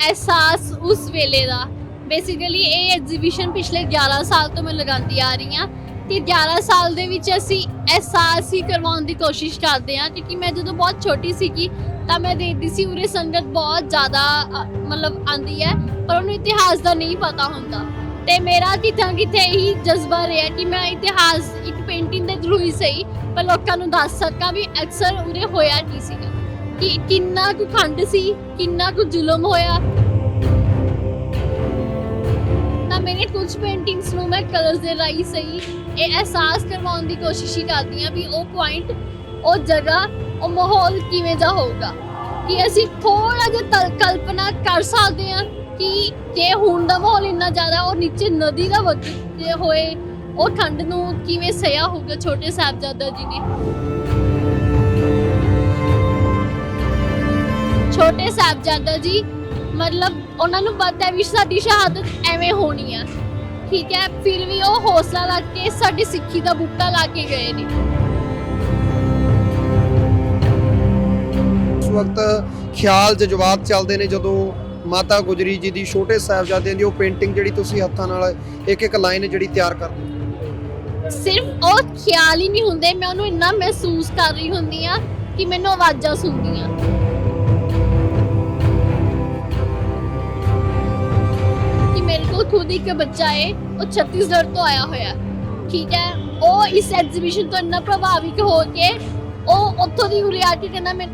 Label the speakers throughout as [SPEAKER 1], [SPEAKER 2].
[SPEAKER 1] ਅਹਿਸਾਸ ਉਸ ਵੇਲੇ ਦਾ। ਬੇਸਿਕਲੀ ਇਹ ਐਗਜ਼ੀਬਿਸ਼ਨ ਪਿਛਲੇ 11 ਸਾਲ ਤੋਂ ਮੈਂ ਲਗਾਉਂਦੀ ਆ ਰਹੀ ਹਾਂ। ਤੇ 11 ਸਾਲ ਦੇ ਵਿੱਚ ਅਸੀਂ ਅਹਿਸਾਸ ਹੀ ਕਰਵਾਉਣ ਦੀ ਕੋਸ਼ਿਸ਼ ਕਰਦੇ ਹਾਂ, ਕਿਉਂਕਿ ਮੈਂ ਜਦੋਂ ਬਹੁਤ ਛੋਟੀ ਸੀਗੀ ਤਾਂ ਮੈਂ ਦੇਖਦੀ ਸੀ ਉਰੇ ਸੰਗਤ ਬਹੁਤ ਜ਼ਿਆਦਾ ਮਤਲਬ ਆਂਦੀ ਹੈ, ਪਰ ਉਹਨੂੰ ਇਤਿਹਾਸ ਦਾ ਨਹੀਂ ਪਤਾ ਹੁੰਦਾ। ਤੇ ਮੇਰਾ ਕਿਤੇ ਕਿਤੇ ਇਹੀ ਜਜ਼ਬਾ ਰਿਹਾ ਕਿ ਮੈਂ ਇਤਿਹਾਸ, ਇੱਕ ਪੇਂਟਿੰਗ ਦੇ ਥਰੂ ਹੀ ਸਹੀ, ਪਰ ਲੋਕਾਂ ਨੂੰ ਦੱਸ ਸਕਾਂ ਵੀ ਅਕਸਰ ਉਰੇ ਹੋਇਆ ਕੀ ਸੀਗਾ। ਕਿ ਕਿੰਨਾ ਕੁ ਖੰਡ ਸੀ, ਕਿੰਨਾ ਕੁ ਜ਼ੁਲਮ ਹੋਇਆ। ਤਾਂ ਮੇਰੇ ਕੁਝ ਪੇਂਟਿੰਗਸ ਨੂੰ ਮੈਂ ਕਲਰਸ ਦੇ ਰਾਈ ਸਹੀ, ਇਹ ਅਹਿਸਾਸ ਕਰਵਾਉਣ ਦੀ ਕੋਸ਼ਿਸ਼ ਹੀ ਕਰਦੀ ਹਾਂ ਵੀ ਉਹ ਪੁਆਇੰਟ ਉਹ ਜਗ੍ਹਾ, ਉਹ ਮਾਹੌਲ ਕਿਵੇਂ ਦਾ ਹੋਊਗਾ। ਕਿ ਅਸੀਂ ਥੋੜਾ ਜਿਹਾ ਤਲ- ਕਲਪਨਾ ਕਰ ਸਕਦੇ ਹਾਂ ਕਿ ਜੇ ਹੁਣ ਦਾ ਮਾਹੌਲ ਇੰਨਾ ਜ਼ਿਆਦਾ, ਉਹ ਨੀਚੇ ਨਦੀ ਦਾ ਵਗਦੇ ਹੋਏ, ਉਹ ਠੰਡ ਨੂੰ ਕਿਵੇਂ ਸਿਆ ਹੋਊਗਾ ਛੋਟੇ ਸਾਹਿਬਜ਼ਾਦਾ ਜੀ ਨੇ। ਛੋਟੇ ਸਾਹਿਬਜ਼ਾਦਾ ਜੀ ਮਤਲਬ ਉਹਨਾਂ ਨੂੰ ਪਤਾ ਹੈ ਵੀ ਸਾਡੀ ਸ਼ਹਾਦਤ ਐਵੇਂ ਹੋਣੀ ਆ। ਠੀਕ ਹੈ ਫਿਰ ਵੀ ਉਹ ਹੌਸਲਾ ਲਾ ਕੇ ਸਾਡੀ ਸਿੱਖੀ ਦਾ ਬੂਟਾ ਲਾ ਕੇ ਗਏ ਨੇ।
[SPEAKER 2] ਉਸ ਵਕਤ ਖਿਆਲ ਜਜ਼ਬਾਤ ਚੱਲਦੇ ਨੇ ਜਦੋਂ ਮਾਤਾ ਗੁਜਰੀ ਜੀ ਦੀ ਛੋਟੇ ਸਾਹਿਬਜ਼ਾਦਿਆਂ ਦੀ ਉਹ ਪੇਂਟਿੰਗ ਜਿਹੜੀ ਤੁਸੀਂ ਹੱਥਾਂ ਨਾਲ ਇੱਕ ਇੱਕ ਲਾਈਨ ਜਿਹੜੀ ਤਿਆਰ ਕਰਦੇ ਹੋ।
[SPEAKER 1] ਸਿਰਫ ਉਹ ਖਿਆਲ ਹੀ ਨਹੀਂ ਹੁੰਦੇ ਮੈਂ ਉਹਨੂੰ ਇੰਨਾ ਮਹਿਸੂਸ ਕਰ ਰਹੀ ਹੁੰਦੀ ਆ ਕਿ ਮੈਨੂੰ ਆਵਾਜ਼ਾਂ ਸੁਣਦੀਆਂ। ਮੇਰੇ ਇੱਕ ਬੱਚਾ ਹੈ ਉਹ ਛੱਤੀਸਗੜ੍ਹ ਤੋਂ ਆਇਆ ਹੋਇਆ ਠੀਕ ਹੈ? ਉਹ ਇਸ ਐਗਜ਼ੀਬਿਸ਼ਨ ਤੋਂ ਇੰਨਾ ਪ੍ਰਭਾਵਿਤ ਹੋ ਕੇ ਉਹ ਉੱਥੋਂ ਦੀ ਉਰੇ ਆ ਕੇ ਕਹਿੰਦਾ ਮੈਂ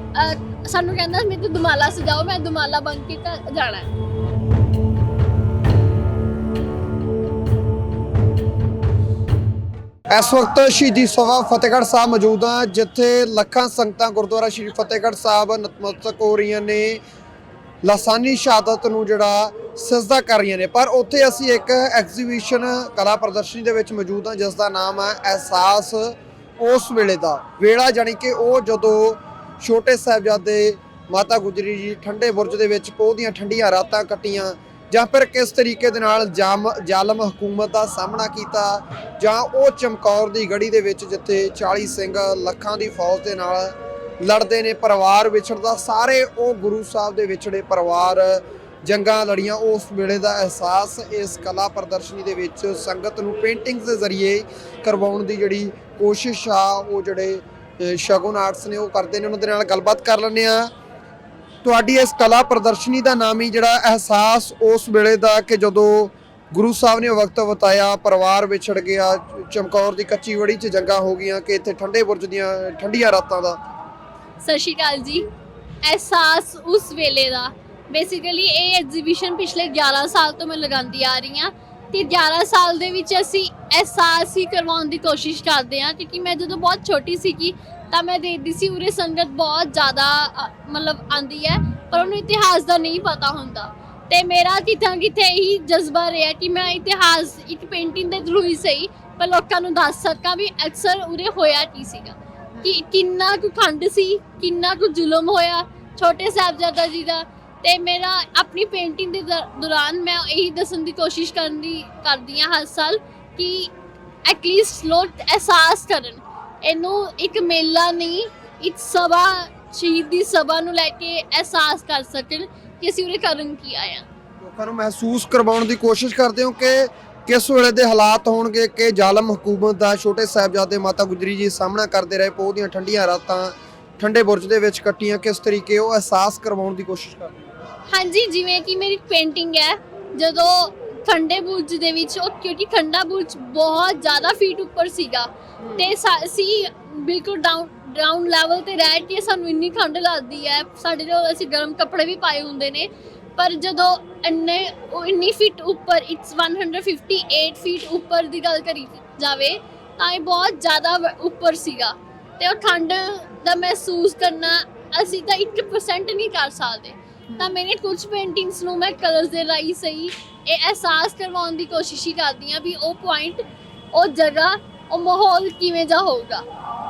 [SPEAKER 1] ਸਾਨੂੰ ਕਹਿੰਦਾ ਮੈਨੂੰ ਦੁਮਾਲਾ ਸਜਾਓ, ਮੈਂ ਦੁਮਾਲਾ ਬਣ ਕੇ ਜਾਣਾ ਹੈ।
[SPEAKER 2] ਇਸ ਵਕਤ ਸ਼ਹੀਦੀ ਸਭਾ ਫਤਿਹਗੜ੍ਹ ਸਾਹਿਬ ਮੌਜੂਦ ਆ, ਜਿੱਥੇ ਲੱਖਾਂ ਸੰਗਤਾਂ ਗੁਰਦੁਆਰਾ ਸ਼੍ਰੀ ਫਤਿਹਗੜ੍ਹ ਸਾਹਿਬ, ਨਤਮਸਤਕ ਹੋ ਰਹੀਆਂ ਨੇ। ਲਾਸਾਨੀ ਸ਼ਹਾਦਤ ਨੂੰ ਜਿਹੜਾ ਸਜਦਾ ਕਰ ਰਹੀਆਂ ਨੇ। ਪਰ ਉੱਥੇ ਅਸੀਂ ਇੱਕ ਐਗਜ਼ੀਬਿਸ਼ਨ ਕਲਾ ਪ੍ਰਦਰਸ਼ਨੀ ਦੇ ਵਿੱਚ ਮੌਜੂਦ ਹਾਂ ਜਿਸ ਦਾ ਨਾਮ ਹੈ ਅਹਿਸਾਸ ਉਸ ਵੇਲੇ ਦਾ। ਵੇਲਾ ਜਾਣੀ ਕਿ ਉਹ ਜਦੋਂ ਛੋਟੇ ਸਾਹਿਬਜ਼ਾਦੇ ਮਾਤਾ ਗੁਜਰੀ ਜੀ ਠੰਡੇ ਬੁਰਜ ਦੇ ਵਿੱਚ ਪੋਹ ਦੀਆਂ ਠੰਡੀਆਂ ਰਾਤਾਂ ਕੱਟੀਆਂ, ਜਾਂ ਫਿਰ ਕਿਸ ਤਰੀਕੇ ਦੇ ਨਾਲ ਜਾਮ ਜ਼ਾਲਮ ਹਕੂਮਤ ਦਾ ਸਾਹਮਣਾ ਕੀਤਾ, ਜਾਂ ਉਹ ਚਮਕੌਰ ਦੀ ਗੜੀ ਦੇ ਵਿੱਚ ਜਿੱਥੇ 40 ਸਿੰਘ ਲੱਖਾਂ ਦੀ ਫੌਜ ਦੇ ਨਾਲ ਲੜਦੇ ਨੇ, ਪਰਿਵਾਰ ਵਿਛੜਦਾ, ਸਾਰੇ ਉਹ ਗੁਰੂ ਸਾਹਿਬ ਦੇ ਵਿਛੜੇ ਪਰਿਵਾਰ ਜੰਗਾਂ ਲੜੀਆਂ, ਉਸ ਵੇਲੇ ਦਾ ਅਹਿਸਾਸ ਇਸ ਕਲਾ ਪ੍ਰਦਰਸ਼ਨੀ ਦੇ ਵਿੱਚ ਸੰਗਤ ਨੂੰ ਪੇਂਟਿੰਗਸ ਦੇ ਜ਼ਰੀਏ ਕਰਵਾਉਣ ਦੀ ਜਿਹੜੀ ਕੋਸ਼ਿਸ਼ ਆ, ਉਹ ਜਿਹੜੇ ਸ਼ਗੁਨ ਆਰਟਸ ਨੇ ਉਹ ਕਰਦੇ ਨੇ, ਉਹਨਾਂ ਦੇ ਨਾਲ ਗੱਲਬਾਤ ਕਰ ਲੈਂਦੇ ਆ ਤੁਹਾਡੀ ਇਸ ਕਲਾ ਪ੍ਰਦਰਸ਼ਨੀ ਦਾ ਨਾਮ ਹੀ ਜਿਹੜਾ ਅਹਿਸਾਸ ਉਸ ਵੇਲੇ ਦਾ ਕਿ ਜਦੋਂ ਗੁਰੂ ਸਾਹਿਬ ਨੇ ਵਕਤ ਬਤਾਇਆ, ਪਰਿਵਾਰ ਵਿਛੜ ਗਿਆ, ਚਮਕੌਰ ਦੀ ਕੱਚੀ ਵੜੀ 'ਚ ਜੰਗਾਂ ਹੋ ਗਈਆਂ ਕਿ ਇੱਥੇ ਠੰਡੇ ਬੁਰਜ ਦੀਆਂ, ਠੰਡੀਆਂ ਰਾਤਾਂ ਦਾ?
[SPEAKER 1] ਸਤਿ ਸ਼੍ਰੀ ਅਕਾਲ ਜੀ। ਅਹਿਸਾਸ ਉਸ ਵੇਲੇ ਦਾ ਬੇਸਿਕਲੀ ਇਹ ਐਗਜ਼ੀਬਿਸ਼ਨ ਪਿਛਲੇ 11 ਸਾਲ ਤੋਂ ਮੈਂ ਲਗਾਉਂਦੀ ਆ ਰਹੀ ਹਾਂ ਤੇ 11 ਸਾਲ ਦੇ ਵਿੱਚ ਅਸੀਂ ਅਹਿਸਾਸ ਹੀ ਕਰਵਾਉਣ ਦੀ ਕੋਸ਼ਿਸ਼ ਕਰਦੇ ਹਾਂ ਕਿਉਂਕਿ ਮੈਂ ਜਦੋਂ ਬਹੁਤ ਛੋਟੀ ਸੀਗੀ ਤਾਂ ਮੈਂ ਦੇਖਦੀ ਸੀ ਉਰੇ ਸੰਗਤ ਬਹੁਤ ਜ਼ਿਆਦਾ ਅ, ਮਤਲਬ ਆਂਦੀ ਹੈ ਪਰ ਉਹਨੂੰ ਇਤਿਹਾਸ ਦਾ ਨਹੀਂ ਪਤਾ ਹੁੰਦਾ। ਤੇ ਮੇਰਾ ਕਿਤੇ ਕਿਤੇ ਇਹੀ ਜਜ਼ਬਾ ਰਿਹਾ ਕਿ ਮੈਂ ਇਤਿਹਾਸ ਇੱਕ ਪੇਂਟਿੰਗ ਦੇ ਥਰੂ ਹੀ ਸਹੀ ਪਰ ਲੋਕਾਂ ਨੂੰ ਦੱਸ ਸਕਾਂ ਵੀ ਅਕਸਰ ਉਰੇ ਹੋਇਆ ਕੀ ਸੀਗਾ। ਕਿ ਕਿੰਨਾ ਕੁ ਖੰਡ ਸੀ ਕਿੰਨਾ ਕੁ ਜ਼ੁਲਮ ਹੋਇਆ ਛੋਟੇ ਸਾਹਿਬਜ਼ਾਦਾ ਜੀ ਦਾ ਤੇ ਮੇਰਾ ਆਪਣੀ ਪੇਂਟਿੰਗ ਦੇ ਦ- ਦੌਰਾਨ ਮੈਂ ਇਹੀ ਦੱਸਣ ਦੀ ਕੋਸ਼ਿਸ਼ ਕਰਨ ਦੀ ਕਰਦੀ ਹਾਂ ਹਰ ਸਾਲ ਕਿ ਐਟਲੀਸਟ ਲੋਕ ਅਹਿਸਾਸ ਕਰਨ। ਇਹਨੂੰ ਇੱਕ ਮੇਲਾ ਨਹੀਂ, ਇੱਕ ਸਭਾ, ਸ਼ਹੀਦੀ ਸਭਾ ਨੂੰ ਲੈ ਕੇ ਅਹਿਸਾਸ ਕਰ ਸਕਣ ਕਿ ਅਸੀਂ ਉਰੇ ਕਰਨ ਕੀ ਆਇਆ
[SPEAKER 2] ਲੋਕਾਂ ਨੂੰ ਮਹਿਸੂਸ ਕਰਵਾਉਣ ਦੀ ਕੋਸ਼ਿਸ਼ ਕਰਦੇ ਹੋ ਕਿ ਕਿਸ ਵੇਲੇ ਦੇ ਹਾਲਾਤ ਹੋਣਗੇ ਕਿ ਜ਼ਾਲਮ ਹਕੂਮਤ ਦਾ ਛੋਟੇ ਸਾਹਿਬਜ਼ਾਦੇ ਮਾਤਾ ਗੁਜਰੀ ਜੀ ਸਾਹਮਣਾ ਕਰਦੇ ਰਹੇ, ਪੋਹ ਦੀਆਂ ਠੰਡੀਆਂ ਰਾਤਾਂ ਠੰਡੇ ਬੁਰਜ ਦੇ ਵਿੱਚ ਕੱਟੀਆਂ, ਕਿਸ ਤਰੀਕੇ ਉਹ ਅਹਿਸਾਸ ਕਰਵਾਉਣ ਦੀ ਕੋਸ਼ਿਸ਼ ਕਰਦੇ
[SPEAKER 1] ਹਾਂਜੀ, ਜਿਵੇਂ ਕਿ ਮੇਰੀ ਪੇਂਟਿੰਗ ਹੈ, ਜਦੋਂ ਠੰਡੇ ਬੁਰਜ ਦੇ ਵਿੱਚ, ਉਹ ਕਿਉਂਕਿ ਠੰਡਾ ਬੁਰਜ ਬਹੁਤ ਜ਼ਿਆਦਾ ਫੀਟ ਉੱਪਰ ਸੀਗਾ, ਤੇ ਸਾ- ਅਸੀਂ ਬਿਲਕੁਲ ਡਾਊਨ ਗਰਾਊਂਡ ਲੈਵਲ ਤੇ ਰਹਿ ਕੇ ਸਾਨੂੰ ਇੰਨੀ ਠੰਡ ਲੱਗਦੀ ਹੈ, ਸਾਡੇ ਕੋਲ ਅਸੀਂ ਗਰਮ ਕੱਪੜੇ ਵੀ ਪਾਏ ਹੁੰਦੇ ਨੇ, ਪਰ ਜਦੋਂ ਇੰਨੇ, ਉਹ ਇੰਨੀ ਫੀਟ ਉੱਪਰ ਇਟਸ 158 ਫੀਟ ਉੱਪਰ ਦੀ ਗੱਲ ਕਰੀ ਜਾਵੇ, ਤਾਂ ਇਹ ਬਹੁਤ ਜ਼ਿਆਦਾ ਉੱਪਰ ਸੀਗਾ, ਤੇ ਉਹ ਠੰਡ ਦਾ ਮਹਿਸੂਸ ਕਰਨਾ ਅਸੀਂ ਤਾਂ 1% ਨਹੀਂ ਕਰ ਸਕਦੇ। ਤਾਂ ਮੇਰੇ ਕੁਝ ਪੇਂਟਿੰਗਸ ਨੂੰ ਮੈਂ ਕਲਰਸ ਦੇ ਰਾਈ ਸਹੀ ਇਹ ਅਹਿਸਾਸ ਕਰਵਾਉਣ ਦੀ ਕੋਸ਼ਿਸ਼ ਹੀ ਕਰਦੀ ਹਾਂ ਵੀ ਉਹ ਪੁਆਇੰਟ ਉਹ ਜਗ੍ਹਾ, ਉਹ ਮਾਹੌਲ ਕਿਵੇਂ ਦਾ ਹੋਊਗਾ।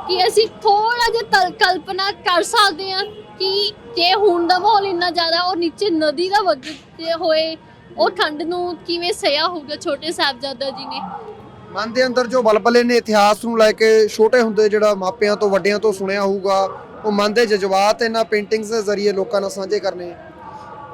[SPEAKER 1] ਕਿ ਅਸੀਂ ਥੋੜਾ ਜਿਹਾ ਕਲਪਨਾ ਕਰ ਸਕਦੇ ਹਾਂ ਕਿ ਜੇ ਹੁਣ ਦਾ ਮਾਹੌਲ ਇੰਨਾ ਜ਼ਿਆਦਾ ਉਹ ਨੀਚੇ ਨਦੀ ਦਾ ਵਗਦੇ ਹੋਏ ਉਹ ਠੰਡ ਨੂੰ ਕਿਵੇਂ ਸਹਿਆ ਹੋਊਗਾ ਛੋਟੇ ਸਾਹਿਬਜ਼ਾਦਾ ਜੀ ਨੇ।
[SPEAKER 2] ਮਨ ਦੇ ਅੰਦਰ ਜੋ ਬਲਬਲੇ ਨੇ ਇਤਿਹਾਸ ਨੂੰ ਲੈ ਕੇ ਛੋਟੇ ਹੁੰਦੇ ਜਿਹੜਾ ਮਾਪਿਆਂ ਤੋਂ ਵੱਡਿਆਂ ਤੋਂ ਸੁਣਿਆ ਹੋਊਗਾ, ਉਹ ਮਨ ਦੇ ਜਜ਼ਬਾਤ ਇਹਨਾਂ ਪੇਂਟਿੰਗਸ ਦੇ ਜ਼ਰੀਏ ਲੋਕਾਂ ਨਾਲ ਸਾਂਝੇ ਕਰਨੇ।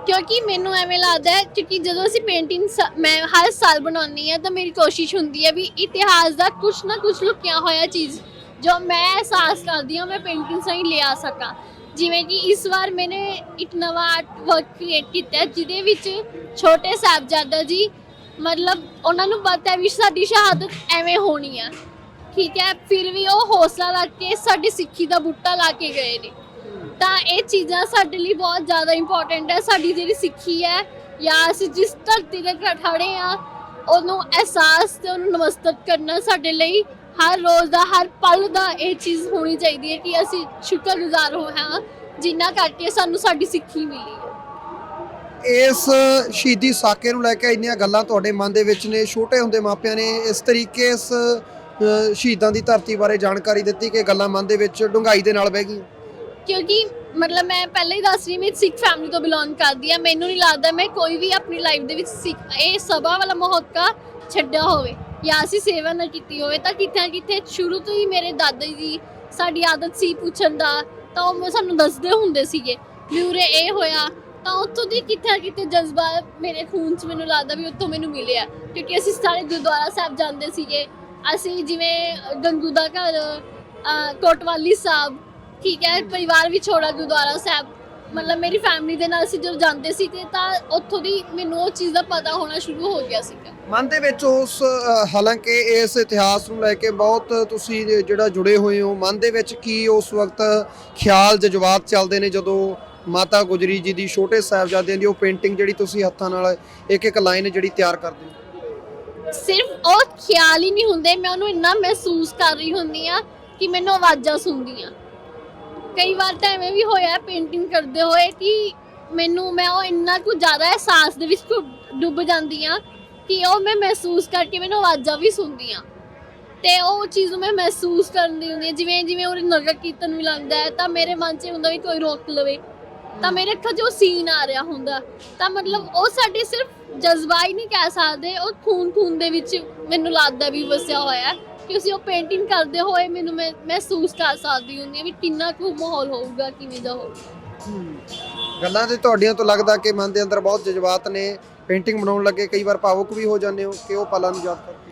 [SPEAKER 1] ਕਿਉਂਕਿ ਮੈਨੂੰ ਐਵੇਂ ਲੱਗਦਾ ਹੈ ਕਿਉਂਕਿ ਜਦੋਂ ਅਸੀਂ ਪੇਂਟਿੰਗ ਮੈਂ ਹਰ ਸਾਲ ਬਣਾਉਂਦੀ ਹਾਂ ਤਾਂ ਮੇਰੀ ਕੋਸ਼ਿਸ਼ ਹੁੰਦੀ ਹੈ ਵੀ ਇਤਿਹਾਸ ਦਾ ਕੁਝ ਨਾ ਕੁਝ ਲੁਕਿਆ ਹੋਇਆ ਚੀਜ਼ ਜੋ ਮੈਂ ਅਹਿਸਾਸ ਕਰਦੀ ਹਾਂ ਮੈਂ ਪੇਂਟਿੰਗ ਸਹੀ ਲਿਆ ਸਕਾਂ। ਜਿਵੇਂ ਕਿ ਇਸ ਵਾਰ ਮੈਨੇ ਇੱਕ ਨਵਾਂ ਆਰਟ ਵਰਕ ਕ੍ਰੀਏਟ ਕੀਤਾ ਜਿਹਦੇ ਵਿੱਚ ਛੋਟੇ ਸਾਹਿਬਜ਼ਾਦਾ ਜੀ ਮਤਲਬ ਉਹਨਾਂ ਨੂੰ ਪਤਾ ਹੈ ਵੀ ਸਾਡੀ ਸ਼ਹਾਦਤ ਐਵੇਂ ਹੋਣੀ ਆ। ਠੀਕ ਹੈ, ਫਿਰ ਵੀ ਉਹ ਹੌਸਲਾ ਲਾ ਕੇ ਸਾਡੀ ਸਿੱਖੀ ਦਾ ਬੂਟਾ ਲਾ ਕੇ ਗਏ ਨੇ। ਤਾਂ ਇਹ ਚੀਜ਼ਾਂ ਸਾਡੇ ਲਈ ਬਹੁਤ ਜ਼ਿਆਦਾ ਇੰਪੋਰਟੈਂਟ ਹੈ, ਸਾਡੀ ਜਿਹੜੀ ਸਿੱਖੀ ਹੈ ਜਾਂ ਅਸੀਂ ਜਿਸ ਧਰਤੀ ਤੇ ਖੜੇ ਆ ਉਹਨੂੰ ਅਹਿਸਾਸ ਤੇ ਉਹਨੂੰ ਨਮਸਤਕ ਕਰਨਾ ਸਾਡੇ ਲਈ ਹਰ ਰੋਜ਼ ਦਾ, ਹਰ ਪਲ ਦਾ ਇਹ ਚੀਜ਼ ਹੋਣੀ ਚਾਹੀਦੀ ਹੈ ਕਿ ਅਸੀਂ ਸ਼ੁਕਰਗੁਜ਼ਾਰ ਹੋ ਹਾਂ ਜਿਨ੍ਹਾਂ ਕਰਕੇ ਸਾਨੂੰ ਸਾਡੀ ਸਿੱਖੀ ਮਿਲੀ ਹੈ।
[SPEAKER 2] ਇਸ ਸ਼ਹੀਦੀ ਸਾਕੇ ਨੂੰ ਲੈ ਕੇ ਇੰਨੀਆਂ ਗੱਲਾਂ ਤੁਹਾਡੇ ਮਨ ਦੇ ਵਿੱਚ ਨੇ, ਛੋਟੇ ਹੁੰਦੇ ਮਾਪਿਆਂ ਨੇ ਇਸ ਤਰੀਕੇ ਇਸ ਸ਼ਹੀਦਾਂ ਦੀ ਧਰਤੀ ਬਾਰੇ ਜਾਣਕਾਰੀ ਦਿੱਤੀ ਕਿ ਗੱਲਾਂ ਮਨ ਦੇ ਵਿੱਚ ਡੂੰਘਾਈ ਦੇ ਨਾਲ ਬਹਿ ਗਈਆਂ?
[SPEAKER 1] ਕਿਉਂਕਿ ਮਤਲਬ ਮੈਂ ਪਹਿਲਾਂ ਹੀ ਦੱਸ ਰਹੀ ਮੈਂ ਇੱਕ ਸਿੱਖ ਫੈਮਿਲੀ ਤੋਂ ਬਿਲੋਂਗ ਕਰਦੀ ਆ। ਮੈਨੂੰ ਨਹੀਂ ਲੱਗਦਾ ਮੈਂ ਕੋਈ ਵੀ ਆਪਣੀ ਲਾਈਫ ਦੇ ਵਿੱਚ ਸਿੱਖ, ਇਹ ਸਭਾ ਵਾਲਾ ਮਹੌਕਾ ਛੱਡਿਆ ਹੋਵੇ ਜਾਂ ਅਸੀਂ ਸੇਵਾ ਨਾ ਕੀਤੀ ਹੋਵੇ, ਤਾਂ ਕਿਤੇ ਨਾ ਕਿਤੇ ਸ਼ੁਰੂ ਤੋਂ ਹੀ ਮੇਰੇ ਦਾਦਾ ਜੀ ਸਾਡੀ ਆਦਤ ਸੀ ਪੁੱਛਣ ਦਾ, ਤਾਂ ਉਹ ਸਾਨੂੰ ਦੱਸਦੇ ਹੁੰਦੇ ਸੀਗੇ ਵੀ ਉਰੇ ਇਹ ਹੋਇਆ। ਤਾਂ ਉੱਥੋਂ ਦੀ ਕਿਤੇ ਨਾ ਕਿਤੇ ਜਜ਼ਬਾ ਮੇਰੇ ਖੂਨ 'ਚ ਮੈਨੂੰ ਲੱਗਦਾ ਵੀ ਉੱਥੋਂ ਮੈਨੂੰ ਮਿਲਿਆ। ਕਿਉਂਕਿ ਅਸੀਂ ਸਾਰੇ ਗੁਰਦੁਆਰਾ ਸਾਹਿਬ ਜਾਂਦੇ ਸੀਗੇ। ਅਸੀਂ ਜਿਵੇਂ ਗੰਗੂ ਦਾ ਘਰ ਕੋਟਵਾਲੀ ਸਾਹਿਬ ਠੀਕ ਹੈ ਪਰਿਵਾਰ ਵੀ ਛੋੜਾ ਗੁਰਦੁਆਰਾ ਸਾਹਿਬ। ਮਤਲਬ ਮੇਰੀ ਫੈਮਿਲੀ ਦੇ ਨਾਲ ਅਸੀਂ ਜਦੋਂ ਜਾਂਦੇ ਸੀ ਤੇ ਤਾਂ ਉੱਥੋਂ ਦੀ ਮੈਨੂੰ ਉਹ ਚੀਜ਼ ਦਾ ਪਤਾ ਹੋਣਾ ਸ਼ੁਰੂ ਹੋ ਗਿਆ ਸੀਗਾ।
[SPEAKER 2] ਮਨ ਦੇ ਵਿੱਚ ਉਸ ਅ, ਹਾਲਾਂਕਿ ਇਸ ਇਤਿਹਾਸ ਨੂੰ ਲੈ ਕੇ ਬਹੁਤ ਤੁਸੀਂ ਜਿਹੜਾ ਜੁੜੇ ਹੋਏ ਹੋ ਮਨ ਦੇ ਵਿੱਚ ਕੀ ਉਸ ਵਕਤ ਖਿਆਲ ਜਜ਼ਬਾਤ ਚੱਲਦੇ ਨੇ ਜਦੋਂ ਮਾਤਾ ਗੁਜਰੀ ਜੀ ਦੀ ਛੋਟੇ ਸਾਹਿਬਜ਼ਾਦਿਆਂ ਦੀ ਉਹ ਪੇਂਟਿੰਗ ਜਿਹੜੀ ਤੁਸੀਂ ਹੱਥਾਂ ਨਾਲ ਇੱਕ ਇੱਕ ਲਾਈਨ ਜਿਹੜੀ ਤਿਆਰ ਕਰਦੇ ਹੋ?
[SPEAKER 1] ਸਿਰਫ ਉਹ ਖਿਆਲ ਹੀ ਨਹੀਂ ਹੁੰਦੇ ਮੈਂ ਉਹਨੂੰ ਇੰਨਾ ਮਹਿਸੂਸ ਕਰ ਰਹੀ ਹੁੰਦੀ ਆ ਕਿ ਮੈਨੂੰ ਆਵਾਜ਼ਾਂ ਸੁਣਦੀਆਂ। ਕਈ ਵਾਰ ਤਾਂ ਐਵੇਂ ਵੀ ਹੋਇਆ ਪੇਂਟਿੰਗ ਕਰਦੇ ਹੋਏ ਕਿ ਮੈਨੂੰ, ਮੈਂ ਉਹ ਇੰਨਾ ਕੁ ਜ਼ਿਆਦਾ ਅਹਿਸਾਸ ਦੇ ਵਿੱਚ ਘੁ- ਡੁੱਬ ਜਾਂਦੀ ਆ ਕਿ ਉਹ ਮੈਂ ਮਹਿਸੂਸ ਕਰਕੇ ਮੈਨੂੰ ਆਵਾਜ਼ਾਂ ਵੀ ਸੁਣਦੀ ਸੁਣਦੀਆਂ। ਤੇ ਉਹ ਚੀਜ਼ ਨੂੰ ਮੈਂ ਮਹਿਸੂਸ ਕਰਦੀ ਹੁੰਦੀ ਹਾਂ, ਜਿਵੇਂ ਜਿਵੇਂ ਉਹ ਨਗਰ ਕੀਰਤਨ ਵੀ ਲੱਗਦਾ ਹੈ, ਤਾਂ ਮੇਰੇ ਮਨ 'ਚ ਇਹ ਹੁੰਦਾ ਵੀ ਕੋਈ ਰੋਕ ਲਵੇ। ਤਾਂ ਮੇਰੇ ਅੱਖਾਂ 'ਚ ਉਹ ਸੀਨ ਆ ਰਿਹਾ ਹੁੰਦਾ। ਤਾਂ ਮਤਲਬ ਉਹ ਸਾਡੇ ਸਿਰਫ ਜਜ਼ਬਾ ਹੀ ਨਹੀਂ ਕਹਿ ਸਕਦੇ। ਉਹ ਖੂਨ ਖੂਨ ਦੇ ਵਿੱਚ ਮੈਨੂੰ ਲੱਗਦਾ ਵੀ ਵਸਿਆ ਹੋਇਆ ਹੈ ਕਿ ਅਸੀਂ ਉਹ ਪੇਂਟਿੰਗ ਕਰਦੇ ਹੋਏ ਮੈਨੂੰ ਮੈਂ ਮਹਿਸੂਸ ਕਰ ਸਕਦੀ ਹੁੰਦੀ ਹਾਂ ਵੀ ਕਿੰਨਾ ਕੁ ਮਾਹੌਲ ਹੋਊਗਾ ਕਿਵੇਂ ਦਾ ਹੋਊਗਾ।
[SPEAKER 2] ਗੱਲਾਂ ਤੇ ਤੁਹਾਡੀਆਂ ਤੋਂ ਲੱਗਦਾ ਕਿ ਮਨ ਦੇ ਅੰਦਰ ਬਹੁਤ ਜਜ਼ਬਾਤ ਨੇ। ਪੇਂਟਿੰਗ ਬਣਾਉਣ ਲੱਗੇ ਕਈ ਵਾਰ ਭਾਵੁਕ ਵੀ ਹੋ ਜਾਂਦੇ ਹੋ ਕਿ ਉਹ ਪਲਾਂ ਨੂੰ ਯਾਦ ਕਰਕੇ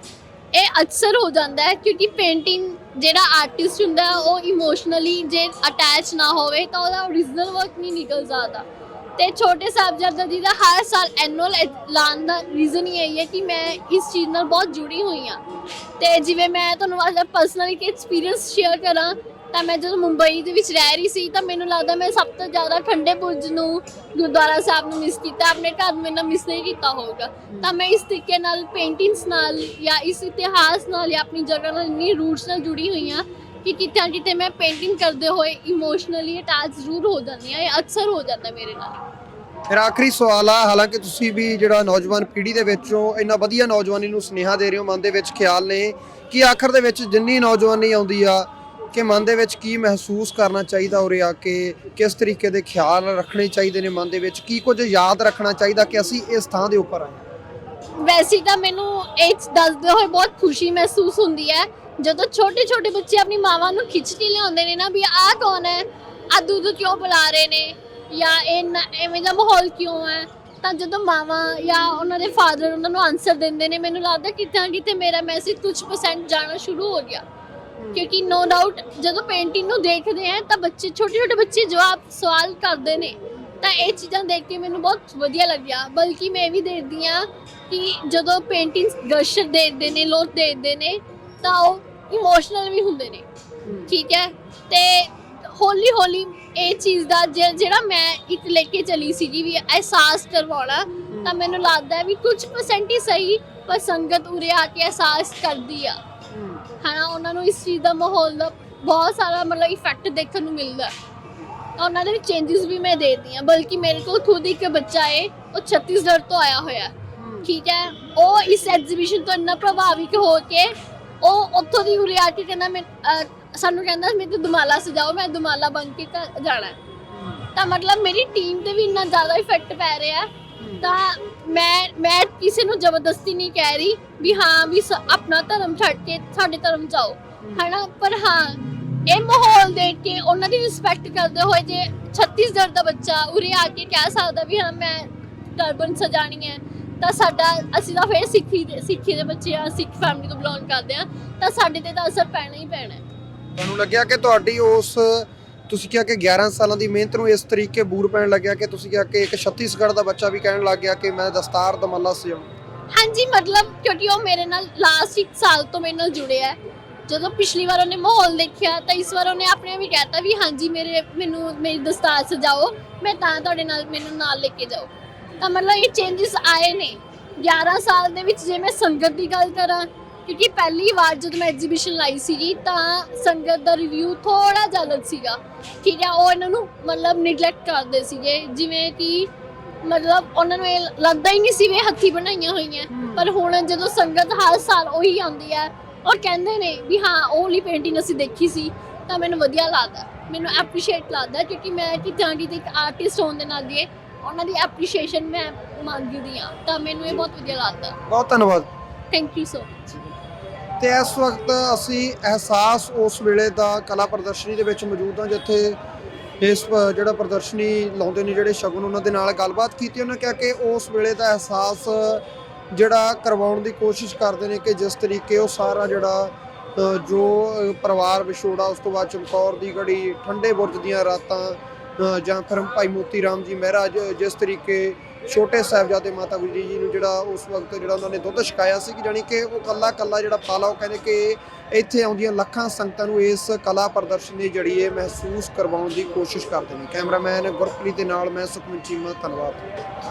[SPEAKER 1] ਇਹ ਅਕਸਰ ਹੋ ਜਾਂਦਾ ਹੈ ਕਿਉਂਕਿ ਪੇਂਟਿੰਗ ਜਿਹੜਾ ਆਰਟਿਸਟ ਹੁੰਦਾ ਹੈ, ਉਹ ਇਮੋਸ਼ਨਲੀ ਜੇ ਅਟੈਚ ਨਾ ਹੋਵੇ ਤਾਂ ਉਹਦਾ ਓਰੀਜਨਲ ਵਰਕ ਨਹੀਂ ਨਿਕਲ ਸਕਦਾ। ਤੇ ਛੋਟੇ ਸਾਹਿਬਜ਼ਾਦਾ ਜੀ ਦਾ ਹਰ ਸਾਲ ਐਨੂਅਲ ਐਲਾਨ ਦਾ ਰੀਜ਼ਨ ਹੀ ਇਹੀ ਹੈ ਕਿ ਮੈਂ ਇਸ ਚੀਜ਼ ਨਾਲ ਬਹੁਤ ਜੁੜੀ ਹੋਈ ਹਾਂ। ਤੇ ਜਿਵੇਂ ਮੈਂ ਤੁਹਾਨੂੰ ਅੱਜ ਪਰਸਨਲੀ ਇੱਕ ਐਕਸਪੀਰੀਅੰਸ ਸ਼ੇਅਰ ਕਰਾਂ, ਤਾਂ ਮੈਂ ਜਦੋਂ ਮੁੰਬਈ ਦੇ ਵਿੱਚ ਰਹਿ ਰਹੀ ਸੀ, ਤਾਂ ਮੈਨੂੰ ਲੱਗਦਾ ਮੈਂ ਸਭ ਤੋਂ ਜ਼ਿਆਦਾ ਠੰਡੇ ਬੁਰਜ ਨੂੰ ਗੁਰਦੁਆਰਾ ਸਾਹਿਬ ਨੂੰ ਮਿਸ ਕੀਤਾ, ਆਪਣੇ ਘਰ ਨੂੰ ਮੈਨਾਂ ਮਿਸ ਨਹੀਂ ਕੀਤਾ ਹੋਊਗਾ। ਤਾਂ ਮੈਂ ਇਸ ਤਰੀਕੇ ਨਾਲ ਪੇਂਟਿੰਗਸ ਨਾਲ ਜਾਂ ਇਸ ਇਤਿਹਾਸ ਨਾਲ ਜਾਂ ਆਪਣੀ ਜਗ੍ਹਾ ਨਾਲ ਇੰਨੀ ਰੂਟਸ ਨਾਲ ਜੁੜੀ ਹੋਈ ਹਾਂ ਕਿ ਕਿਤੇ ਨਾ ਕਿਤੇ ਮੈਂ ਪੇਂਟਿੰਗ ਕਰਦੇ ਹੋਏ ਇਮੋਸ਼ਨਲੀ ਅਟੈਚ ਜ਼ਰੂਰ ਹੋ ਜਾਂਦੀ ਹਾਂ ਇਹ ਅਕਸਰ ਹੋ ਜਾਂਦਾ ਮੇਰੇ ਨਾਲ।
[SPEAKER 2] ਫਿਰ ਆਖਰੀ ਸਵਾਲ ਆ ਹਾਲਾਂਕਿ ਤੁਸੀਂ ਵੀ ਜਿਹੜਾ ਨੌਜਵਾਨ ਪੀੜ੍ਹੀ ਦੇ ਵਿੱਚੋਂ ਇੰਨਾ ਵਧੀਆ ਨੌਜਵਾਨੀ ਨੂੰ ਸੁਨੇਹਾ ਦੇ ਰਹੇ ਹੋ ਮਨ ਦੇ ਵਿੱਚ ਖਿਆਲ ਨੇ ਕਿ ਆਖਰ ਦੇ ਵਿੱਚ ਜਿੰਨੀ ਨੌਜਵਾਨੀ ਆਉਂਦੀ ਆ ਕਿ ਮਨ ਦੇ ਵਿੱਚ ਕੀ ਮਹਿਸੂਸ ਕਰਨਾ ਚਾਹੀਦਾ ਉਰੇ ਆ ਕੇ ਕਿਸ ਤਰੀਕੇ ਦੇ ਖਿਆਲ ਰੱਖਣੇ ਚਾਹੀਦੇ ਨੇ ਮਨ ਦੇ ਵਿੱਚ ਕੀ ਕੁਝ ਯਾਦ ਰੱਖਣਾ ਚਾਹੀਦਾ ਕਿ ਅਸੀਂ ਇਸ ਥਾਂ ਦੇ ਉੱਪਰ ਆਏ
[SPEAKER 1] ਵੈਸੇ ਤਾਂ ਮੈਨੂੰ ਇਹ ਦੱਸਦੇ ਹੋਏ ਬਹੁਤ ਖੁਸ਼ੀ ਮਹਿਸੂਸ ਹੁੰਦੀ ਹੈ ਜਦੋਂ ਛੋਟੇ ਛੋਟੇ ਬੱਚੇ ਆਪਣੀ ਮਾਵਾਂ ਨੂੰ ਖਿੱਚ ਕੇ ਲਿਆਉਂਦੇ ਨੇ ਨਾ ਵੀ ਆਹ ਕੌਣ ਹੈ? ਆ ਦੁੱਧ ਕਿਉਂ ਪਿਲਾ ਰਹੇ ਨੇ? ਜਾਂ ਇਹ ਨ- ਐਵੇਂ ਦਾ ਮਾਹੌਲ ਕਿਉਂ ਹੈ? ਤਾਂ ਜਦੋਂ ਮਾਵਾਂ ਜਾਂ ਉਹਨਾਂ ਦੇ ਫਾਦਰ ਉਹਨਾਂ ਨੂੰ ਆਨਸਰ ਦਿੰਦੇ ਨੇ ਮੈਨੂੰ ਲੱਗਦਾ ਕਿਤੇ ਨਾ ਕਿਤੇ ਮੇਰਾ ਮੈਸੇਜ ਕੁਝ ਪਰਸੈਂਟ ਜਾਣਾ ਸ਼ੁਰੂ ਹੋ ਗਿਆ। ਕਿਉਂਕਿ ਨੋ ਡਾਊਟ ਜਦੋਂ ਪੇਂਟਿੰਗ ਨੂੰ ਦੇਖਦੇ ਆ ਤਾਂ ਬੱਚੇ ਛੋਟੇ ਛੋਟੇ ਬੱਚੇ ਜਵਾਬ ਸਵਾਲ ਕਰਦੇ ਨੇ। ਤਾਂ ਇਹ ਚੀਜ਼ਾਂ ਦੇਖ ਕੇ ਮੈਨੂੰ ਬਹੁਤ ਵਧੀਆ ਲੱਗਿਆ। ਬਲਕਿ ਮੈਂ ਇਹ ਵੀ ਦੇਖਦੀ ਆ ਕਿ ਜਦੋਂ ਪੇਂਟਿੰਗਸ ਦਰਸ਼ਕ ਦੇਖਦੇ ਨੇ ਲੋਕ ਦੇਖਦੇ ਨੇ ਤਾਂ ਉਹ ਇਮੋਸ਼ਨਲ ਵੀ ਹੁੰਦੇ ਨੇ। ਠੀਕ ਹੈ? ਤੇ ਹੌਲੀ ਹੌਲੀ ਇਹ ਚੀਜ਼ ਦਾ ਜਿਹੜਾ ਮੈਂ ਇੱਕ ਲੈ ਕੇ ਚਲੀ ਸੀਗੀ ਵੀ ਅਹਿਸਾਸ ਕਰਵਾਉਣਾ ਤਾਂ ਮੈਨੂੰ ਲੱਗਦਾ ਵੀ ਕੁਝ ਪਰਸੈਂਟ ਹੀ ਸਹੀ ਪਰ ਸੰਗਤ ਉਰੇ ਆ ਕੇ ਅਹਿਸਾਸ ਕਰਦੀ ਆ। ਹਨਾ ਉਹਨਾਂ ਨੂੰ ਇਸ ਚੀਜ਼ ਦਾ ਮਾਹੌਲ ਦਾ ਬਹੁਤ ਸਾਰਾ ਮਤਲਬ ਇਫੈਕਟ ਦੇਖਣ ਨੂੰ ਮਿਲਦਾ। ਤਾਂ ਉਹਨਾਂ ਦੇ ਵਿੱਚ ਚੇਂਜਸ ਵੀ ਮੈਂ ਦੇਖਦੀ ਆ ਬਲਕਿ ਮੇਰੇ ਕੋਲ ਖੁਦ ਇੱਕ ਬੱਚਾ ਹੈ ਉਹ ਛੱਤੀਸਗੜ੍ਹ ਤੋਂ ਆਇਆ ਹੋਇਆ। ਠੀਕ ਹੈ? ਉਹ ਇਸ ਐਗਜ਼ੀਬਿਸ਼ਨ ਤੋਂ ਇੰਨਾ ਪ੍ਰਭਾਵਿਤ ਹੋ ਕੇ ਉਹ ਉੱਥੋਂ ਦੀ ਉਰੇ ਆ ਕੇ ਕਹਿੰਦਾ ਮੈਂ ਅਹ, ਸਾਨੂੰ ਕਹਿੰਦਾ ਮੈਂ ਦੁਮਾਲਾ ਸਜਾਓ ਮੈਂ ਦੁਮਾਲਾ ਬਣ ਕੇ ਘਰ ਜਾਣਾ ਹੈ। ਤਾਂ ਮਤਲਬ ਮੇਰੀ ਟੀਮ ਤੇ ਵੀ ਇੰਨਾ ਜ਼ਿਆਦਾ ਇਫੈਕਟ ਪੈ ਰਿਹਾ ਹੈ। ਤਾਂ ਮੈਂ ਮੈਂ ਕਿਸੇ ਨੂੰ ਜ਼ਬਰਦਸਤੀ ਨਹੀਂ ਕਹਿ ਰਹੀ ਵੀ ਹਾਂ ਵੀ ਸ- ਆਪਣਾ ਧਰਮ ਛੱਡ ਕੇ ਸਾਡੇ ਧਰਮ ਜਾਓ ਹਨਾ ਪਰ ਹਾਂ ਇਹ ਮਾਹੌਲ ਦੇਖ ਕੇ ਉਹਨਾਂ ਦੀ ਰਿਸਪੈਕਟ ਕਰਦੇ ਹੋਏ ਜੇ ਛੱਤੀਸਗੜ੍ਹ ਦਾ ਬੱਚਾ ਉਰੇ ਆ ਕੇ ਕਹਿ ਸਕਦਾ ਵੀ ਹਾਂ ਮੈਂ ਟਰਬਨ ਸਜਾਣੀ ਹੈ ਤਾਂ ਸਾਡਾ ਅਸੀਂ ਤਾਂ ਫਿਰ ਸਿੱਖੀ ਦੇ ਸਿੱਖੀ ਦੇ ਬੱਚੇ ਆ ਸਿੱਖ ਫੈਮਿਲੀ ਤੋਂ ਬਿਲੋਂਗ ਕਰਦੇ ਆ ਤਾਂ ਸਾਡੇ ਤੇ ਤਾਂ ਅਸਰ ਪੈਣਾ ਹੀ ਪੈਣਾ ਹੈ।
[SPEAKER 2] ਤੁਹਾਨੂੰ ਲੱਗਿਆ ਕਿ ਤੁਹਾਡੀ ਉਸ ਤੁਸੀਂ ਕਿਹਾ ਕਿ 11 ਸਾਲਾਂ ਦੀ ਮਿਹਨਤ ਨੂੰ ਇਸ ਤਰੀਕੇ ਬੂਰ ਪੈਣ ਲੱਗਿਆ ਕਿ ਤੁਸੀਂ ਕਿਹਾ ਕਿ ਇੱਕ ਛੱਤੀਸਗੜ੍ਹ ਦਾ ਬੱਚਾ ਵੀ ਕਹਿਣ ਲੱਗ ਗਿਆ ਕਿ ਮੈਂ ਦਸਤਾਰ ਦਮੱਲਾ ਸਜਾਉਂ
[SPEAKER 1] ਹਾਂਜੀ ਮਤਲਬ ਕਿਉਂਕਿ ਉਹ ਮੇਰੇ ਨਾਲ ਲਾਸਟ ਇੱਕ ਸਾਲ ਤੋਂ ਮੇਰੇ ਨਾਲ ਜੁੜਿਆ ਹੈ ਜਦੋਂ ਪਿਛਲੀ ਵਾਰ ਉਹਨੇ ਮਾਹੌਲ ਦੇਖਿਆ ਤਾਂ ਇਸ ਵਾਰ ਉਹਨੇ ਆਪਣੇ ਆਪ ਹੀ ਕਹਿਤਾ ਵੀ ਹਾਂਜੀ ਮੇਰੇ ਮੈਨੂੰ ਮੇਰੀ ਦਸਤਾਰ ਸਜਾਓ ਮੈਂ ਤਾਂ ਤੁਹਾਡੇ ਨਾਲ ਮੈਨੂੰ ਨਾਲ ਲੈ ਕੇ ਜਾਓ। ਤਾਂ ਮਤਲਬ ਇਹ ਚੇਂਜਸ ਆਏ ਨੇ। 11 ਸਾਲ ਦੇ ਵਿੱਚ ਜੇ ਮੈਂ ਸੰਗਤ ਦੀ ਗੱਲ ਕਰਾਂ ਕਿਉਂਕਿ ਪਹਿਲੀ ਵਾਰ ਜਦੋਂ ਮੈਂ ਐਗਜ਼ੀਬਿਸ਼ਨ ਲਾਈ ਸੀਗੀ ਤਾਂ ਸੰਗਤ ਦਾ ਰਿਵਿਊ ਥੋੜਾ ਅਲੱਗ ਸੀਗਾ। ਠੀਕ ਹੈ ਉਹ ਇਹਨਾਂ ਨੂੰ ਮਤਲਬ ਨਿਗਲੈਕਟ ਕਰਦੇ ਸੀਗੇ। ਜਿਵੇਂ ਕਿ ਮਤਲਬ ਉਹਨਾਂ ਨੂੰ ਇਹ ਲੱਗਦਾ ਹੀ ਨਹੀਂ ਸੀ ਵੀ ਇਹ ਹੱਥੀ ਬਣਾਈਆਂ ਹੋਈਆਂ। ਪਰ ਹੁਣ ਜਦੋਂ ਸੰਗਤ ਹਰ ਸਾਲ ਉਹੀ ਆਉਂਦੀ ਹੈ ਔਰ ਕਹਿੰਦੇ ਨੇ ਵੀ ਹਾਂ ਉਹ ਵਾਲੀ ਪੇਂਟਿੰਗ ਅਸੀਂ ਦੇਖੀ ਸੀ ਤਾਂ ਮੈਨੂੰ ਵਧੀਆ ਲੱਗਦਾ। ਮੈਨੂੰ ਐਪਰੀਸ਼ੀਏਟ ਲੱਗਦਾ ਕਿਉਂਕਿ ਮੈਂ ਕਿ ਜਾਂਦੀ ਤੇ ਇੱਕ ਆਰਟਿਸਟ ਹੋਣ ਦੇ ਨਾਤੇ ਉਹਨਾਂ ਦੀ ਐਪਰੀਸ਼ੀਏਸ਼ਨ ਮੈਂ ਮੰਗਦੀ ਆ ਤਾਂ ਮੈਨੂੰ ਇਹ ਬਹੁਤ ਵਧੀਆ ਲੱਗਦਾ।
[SPEAKER 2] ਬਹੁਤ ਧੰਨਵਾਦ।
[SPEAKER 1] ਥੈਂਕ ਯੂ ਸੋ ਮਚ
[SPEAKER 2] ਤੇ ਇਸ ਵਕਤ ਅਸੀਂ ਅਹਿਸਾਸ ਉਸ ਵੇਲੇ ਦਾ ਕਲਾ ਪ੍ਰਦਰਸ਼ਨੀ ਦੇ ਵਿੱਚ ਮੌਜੂਦ ਹਾਂ ਜਿੱਥੇ ਇਸ ਜਿਹੜਾ ਪ੍ਰਦਰਸ਼ਨੀ ਲਾਉਂਦੇ ਨੇ ਜਿਹੜੇ ਸ਼ਗਨ ਉਹਨਾਂ ਦੇ ਨਾਲ ਗੱਲਬਾਤ ਕੀਤੀ ਉਹਨਾਂ ਕਿਹਾ ਕਿ ਉਸ ਵੇਲੇ ਦਾ ਅਹਿਸਾਸ ਜਿਹੜਾ ਕਰਵਾਉਣ ਦੀ ਕੋਸ਼ਿਸ਼ ਕਰਦੇ ਨੇ ਕਿ ਜਿਸ ਤਰੀਕੇ ਉਹ ਸਾਰਾ ਜਿਹੜਾ ਜੋ ਪਰਿਵਾਰ ਵਿਛੋੜਾ ਉਸ ਤੋਂ ਬਾਅਦ ਚਮਕੌਰ ਦੀ ਗੜੀ ਠੰਡੇ ਬੁਰਜ ਦੀਆਂ ਰਾਤਾਂ ਜਾਂ ਫਿਰ ਭਾਈ ਮੋਤੀ ਰਾਮ ਜੀ ਮਹਾਰਾਜ, ਜਿਸ ਤਰੀਕੇ ਛੋਟੇ ਸਾਹਿਬਜ਼ਾਦੇ ਮਾਤਾ ਗੁਜਰੀ ਜੀ ਨੂੰ ਜਿਹੜਾ ਉਸ ਵਕਤ ਜਿਹੜਾ ਉਹਨਾਂ ਨੇ ਦੁੱਧ ਛਕਾਇਆ ਸੀ ਕਿ ਜਾਣੀ ਕਿ ਉਹ ਕੱਲਾ ਕੱਲਾ ਜਿਹੜਾ ਪਾਲਾ, ਉਹ ਕਹਿੰਦੇ ਕਿ ਇੱਥੇ ਆਉਂਦੀਆਂ ਲੱਖਾਂ ਸੰਗਤਾਂ ਨੂੰ ਇਸ ਕਲਾ ਪ੍ਰਦਰਸ਼ਨੀ ਜਿਹੜੀ ਹੈ ਮਹਿਸੂਸ ਕਰਵਾਉਣ ਦੀ ਕੋਸ਼ਿਸ਼ ਕਰਦੇ ਨੇ। ਕੈਮਰਾਮੈਨ ਗੁਰਪ੍ਰੀਤ ਦੇ ਨਾਲ ਮੈਂ ਸੁਖਮਨ ਚੀਮਾ, ਧੰਨਵਾਦ।